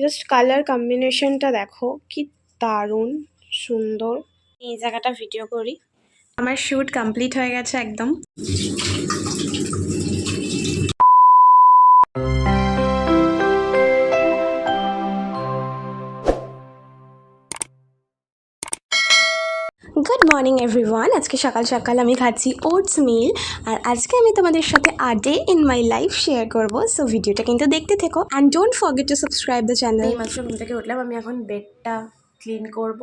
Just colour কম্বিনেশনটা দেখো, কি দারুণ, সুন্দর। এই জায়গাটা ভিডিও করি। আমার শ্যুট কমপ্লিট হয়ে গেছে একদম। Morning, everyone. আজকে সকাল সকাল আমি খাচ্ছি ওটস মিল। আর আজকে আমি তোমাদের সাথে a day in my life share করব। সো ভিডিওটা কিন্তু দেখতে থেকো। And don't forget to subscribe the channel এই মাত্র ঘুম থেকে উঠলাম, আমি এখন বেডটা ক্লিন করব।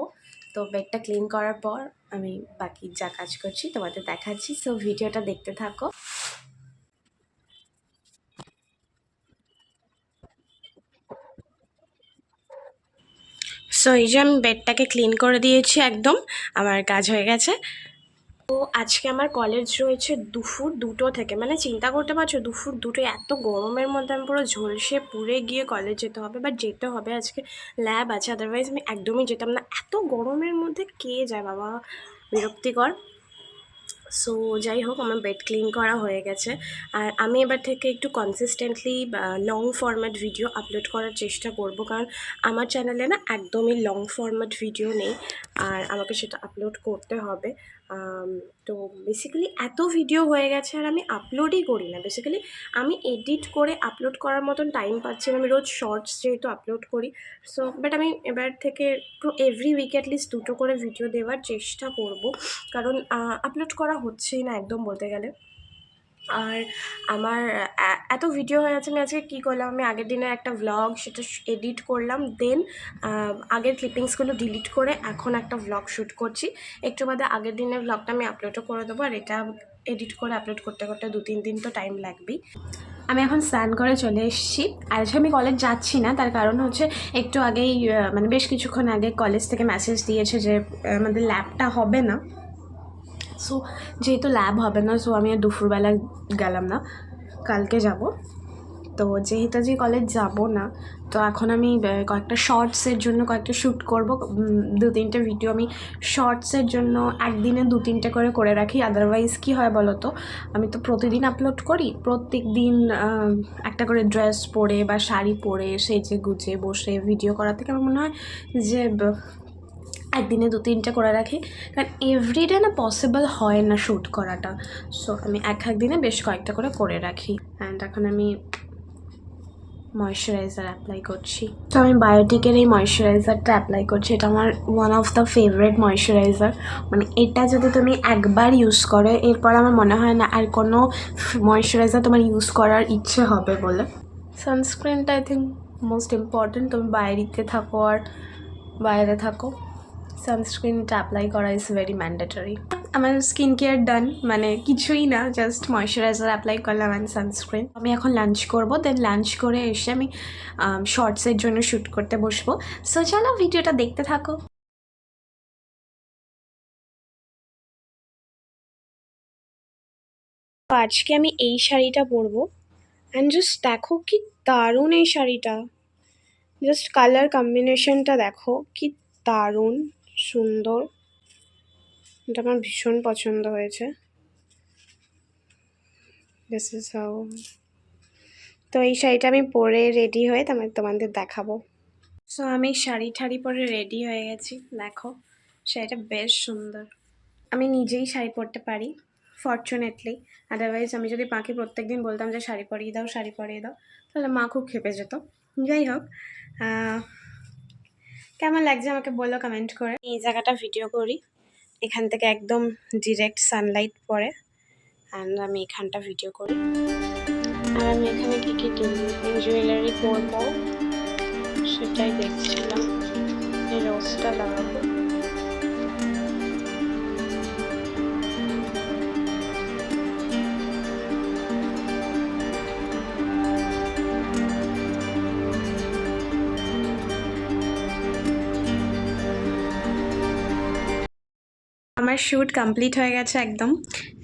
তো বেডটা ক্লিন করার পর আমি বাকি যা কাজ করছি তোমাদের দেখাচ্ছি। সো ভিডিওটা দেখতে থাকো। সো এই যে আমি বেডটাকে ক্লিন করে দিয়েছি একদম, আমার কাজ হয়ে গেছে। তো আজকে আমার কলেজ রয়েছে দুপুর দুটো থেকে। মানে চিন্তা করতে পারছ দুপুর দুটো এত গরমের মধ্যে আমি পুরো ঝলসে পুড়ে গিয়ে কলেজ যেতে হবে বা যেতে হবে আজকে ল্যাব আছে আদারওয়াইজ আমি একদমই যেতাম না। এত গরমের মধ্যে কে যায় বাবা? বিরক্তিকর। সো যাই হোক আমার বেড ক্লিন করা হয়ে গেছে। আর আমি এবার থেকে একটু consistently long format video upload করার চেষ্টা করব। কারণ আমার চ্যানেলে না একদমই লং ফরম্যাট ভিডিও নেই। আর আমাকে সেটা আপলোড করতে হবে। তো বেসিক্যালি এত ভিডিও হয়ে গেছে আর আমি আপলোডই করি না। বেসিক্যালি আমি এডিট করে আপলোড করার মতন টাইম পাচ্ছি না। আমি রোজ শর্টস যেহেতু আপলোড করি। সো বাট আমি এবার থেকে এভরি উইক অ্যাটলিস্ট দুটো করে ভিডিও দেওয়ার চেষ্টা করব। কারণ আপলোড করা হচ্ছেই না একদম বলতে গেলে। আর আমার এত ভিডিও হয়ে আছে আমি আজকে কী করলাম? আমি আগের দিনের একটা ভ্লগ সেটা এডিট করলাম দেন আগের ক্লিপিংসগুলো ডিলিট করে এখন একটা ভ্লগ শ্যুট করছি। একটু বাদে আগের দিনের ভ্লগটা আমি আপলোডও করে দেবো, আর এটা এডিট করে আপলোড করতে করতে দু তিন দিন তো টাইম লাগবেই। আমি এখন স্নান করে চলে এসেছি। আর আজকে আমি কলেজ যাচ্ছি না, তার কারণ হচ্ছে একটু আগেই মানে বেশ কিছুক্ষণ আগে কলেজ থেকে মেসেজ দিয়েছে যে আমাদের ল্যাবটা হবে না। সো যেহেতু ল্যাব হবে না সো আমি আর দুপুরবেলা গেলাম না। কালকে যাব। তো যেহেতু যে কলেজ যাব না, তো এখন আমি কয়েকটা শর্টসের জন্য কয়েকটা শ্যুট করব। দু তিনটে ভিডিও আমি শর্টসের জন্য একদিনে দু তিনটে করে করে রাখি। আদারওয়াইজ কী হয় বলো তো? আমি তো প্রতিদিন আপলোড করি। প্রত্যেক দিন একটা করে ড্রেস পরে বা শাড়ি পরে, সেজে গুজে বসে ভিডিও করা থেকে আমার মনে হয় যে একদিনে দু তিনটে করে রাখি। কারণ এভরিডে না পসিবল হয় না শ্যুট করাটা। সো আমি এক এক দিনে বেশ কয়েকটা করে করে রাখি। অ্যান্ড এখন আমি ময়শ্চারাইজার অ্যাপ্লাই করছি। তো আমি বায়োটিকের এই ময়শ্চারাইজারটা অ্যাপ্লাই করছি। এটা আমার one of the favourite moisturiser মানে এটা যদি তুমি একবার ইউজ করো, এরপর আমার মনে হয় না আর কোনো ময়শ্চারাইজার তোমার ইউজ করার ইচ্ছে হবে বলে। সানস্ক্রিনটা আই থিঙ্ক মোস্ট ইম্পর্টেন্ট তুমি বাইরেতে থাকো আর বাইরে থাকো। সানস্ক্রিনটা অ্যাপ্লাই করা ইজ ভেরি ম্যান্ডেটরি আমার স্কিন কেয়ার ডান মানে কিছুই না জাস্ট ময়শ্চারাইজার অ্যাপ্লাই করলাম অ্যান্ড সানস্ক্রিন আমি এখন লাঞ্চ করব দেন লাঞ্চ করে এসে আমি শর্টসের জন্য শ্যুট করতে বসবো। সো চলো ভিডিওটা দেখতে থাকো। আজকে আমি এই শাড়িটা পরবো। অ্যান্ড জাস্ট দেখো কি দারুণ এই শাড়িটা। জাস্ট কালার কম্বিনেশনটা দেখো, কি দারুণ। সুন্দর। এটা আমার ভীষণ পছন্দ হয়েছে। হাউ তো এই শাড়িটা আমি পরে রেডি হয়ে তোমার তোমাদের দেখাবো। সো আমি শাড়ি ঠাড়ি পরে রেডি হয়ে গেছি। দেখো, শাড়িটা বেশ সুন্দর। আমি নিজেই শাড়ি পরতে পারি ফর্চুনেটলি আদারওয়াইজ আমি যদি মাকে প্রত্যেকদিন বলতাম যে, শাড়ি পরিয়ে দাও, শাড়ি পরিয়ে দাও, তাহলে মা খুব খেপে যেত। যাই হোক কেমন লাগছে আমাকে বলো কমেন্ট করে? এই জায়গাটা ভিডিও করি। এখান থেকে একদম ডিরেক্ট সানলাইট পড়ে অ্যান্ড আমি এখানটা ভিডিও করি। আর আমি এখানে কী কী জুয়েলারি পরবো। সেটাই দেখছিলাম। এই রোজটা লাগাবো। আমার শ্যুট কমপ্লিট হয়ে গেছে একদম।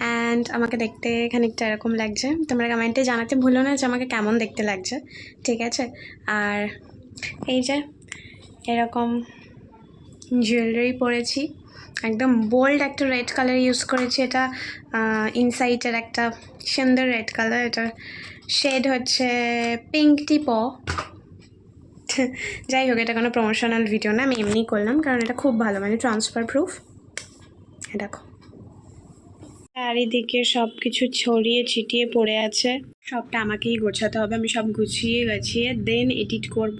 অ্যান্ড আমাকে দেখতে খানিকটা এরকম লাগছে। তোমরা কমেন্টে জানাতে ভুলো না যে আমাকে কেমন দেখতে লাগছে। ঠিক আছে? আর এই যে এরকম জুয়েলারি পরেছি। একদম বোল্ড একটা রেড কালার ইউজ করেছি। এটা ইনসাইটের একটা সুন্দর রেড কালার এটার শেড হচ্ছে পিঙ্ক টিপ। যাই হোক, এটা কোনো প্রমোশনাল ভিডিও না। আমি এমনি করলাম, কারণ এটা খুব ভালো মানে ট্রান্সফার প্রুফ দেখো চারিদিকে সব কিছু ছড়িয়ে ছিটিয়ে পড়ে আছে। সবটা আমাকেই গোছাতে হবে, আমি সব গুছিয়ে গাছিয়ে দেন এডিট করব।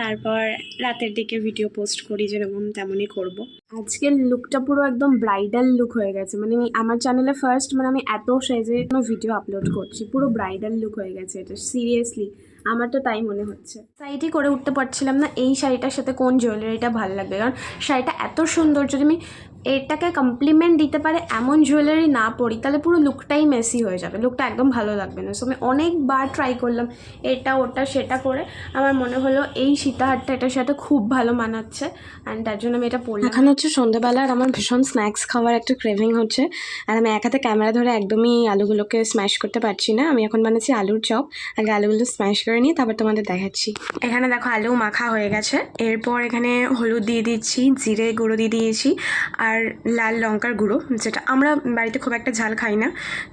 তারপর রাতের দিকে ভিডিও পোস্ট করি যেরকম তেমনই করব। আজকের লুকটা পুরো একদম ব্রাইডাল লুক হয়ে গেছে। মানে আমি, আমার চ্যানেলে ফার্স্ট মানে আমি এত সেজে কোনো ভিডিও আপলোড করছি, পুরো ব্রাইডাল লুক হয়ে গেছে এটা সিরিয়াসলি আমার তো তাই মনে হচ্ছে। শাড়িটি করে উঠতে পারছিলাম না, এই শাড়িটার সাথে কোন জুয়েলারিটা ভালো লাগবে? কারণ শাড়িটা এত সুন্দর, যদি আমি এটাকে কমপ্লিমেন্ট দিতে পারে এমন জুয়েলারি না পরি তাহলে পুরো লুকটাই মেসি হয়ে যাবে। লুকটা একদম ভালো লাগবে না। সো আমি অনেকবার ট্রাই করলাম এটা ওটা সেটা করে। আমার মনে হলো এই সীতাহারটা এটার সাথে খুব ভালো মানাচ্ছে অ্যান্ড তার জন্য আমি এটা পরলাম। এখন হচ্ছে সন্ধ্যাবেলার আমার ভীষণ স্ন্যাক্স খাওয়ার একটা ক্রেভিং হচ্ছে আর আমি এক হাতে ক্যামেরা ধরে একদমই আলুগুলোকে স্ম্যাশ করতে পারছি না। আমি এখন বানাচ্ছি আলুর চপ। আগে আলুগুলো স্ম্যাশ করে নিয়ে তারপর তোমাদের দেখাচ্ছি। এখানে দেখো আলু মাখা হয়ে গেছে। এরপর এখানে হলুদ দিয়ে দিচ্ছি জিরে গুঁড়ো দিয়ে দিয়েছি আর লাল লঙ্কার গুঁড়ো, যেটা আমরা বাড়িতে খুব একটা ঝাল খাই না,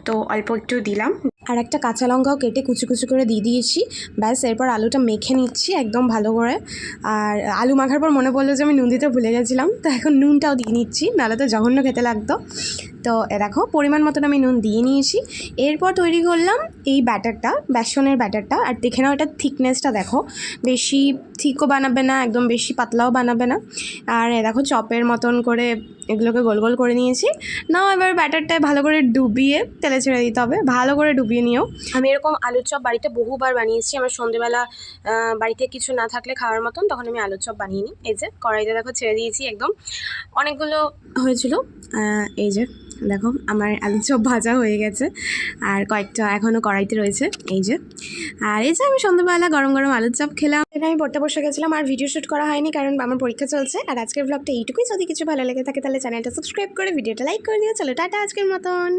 তো অল্প একটু দিলাম। আর একটা কাঁচা লঙ্কাও কেটে কুচু কুচু করে দিয়ে দিয়েছি। ব্যাস, এরপর আলুটা মেখে নিচ্ছি একদম ভালো করে। আর আলু মাখার পর মনে পড়ল যে আমি নুন দিতে ভুলে গেছিলাম, তো এখন নুনটাও দিয়ে নিচ্ছি, নাহলে তো জঘন্য খেতে লাগতো। তো দেখো, পরিমাণ মতন আমি নুন দিয়ে নিয়েছি। এরপর তৈরি করলাম এই ব্যাটারটা, বেসনের ব্যাটারটা। আর দেখে নাও এটার থিকনেসটা দেখো, বেশি থিকও বানাবে না, একদম বেশি পাতলাও বানাবে না। আর এ দেখো, চপের মতন করে এগুলোকে গোল গোল করে নিয়েছি। নাও, এবার ব্যাটারটায় ভালো করে ডুবিয়ে তেলে ছেড়ে দিতে হবে। ভালো করে ডুবিয়ে নিও। আমি এরকম আলুর চপ বাড়িতে বহুবার বানিয়েছি। আমার সন্ধেবেলা বাড়িতে কিছু না থাকলে খাওয়ার মতন, তখন আমি আলুর চপ বানিয়ে নিই। এই যে, কড়াইতে দেখো ছেড়ে দিয়েছি একদম। অনেকগুলো হয়েছিল এই যে দেখো, আমার আলুর চপ ভাজা হয়ে গেছে আর কয়েকটা এখনও কড়াইতে রয়েছে, এই যে। আর এই যে আমি সন্ধ্যাবেলা গরম গরম আলুর চপ খেলাম। এটা আমি পড়তে বসে গেছিলাম আর ভিডিও শ্যুট করা হয়নি কারণ আমার পরীক্ষা চলছে। আর আজকের ব্লগটা এইটুকুই। যদি কিছু ভালো লেগে থাকে তাহলে চ্যানেলটা সাবস্ক্রাইব করে ভিডিওটা লাইক করে দিও। চলো, টাটা আজকের মতন।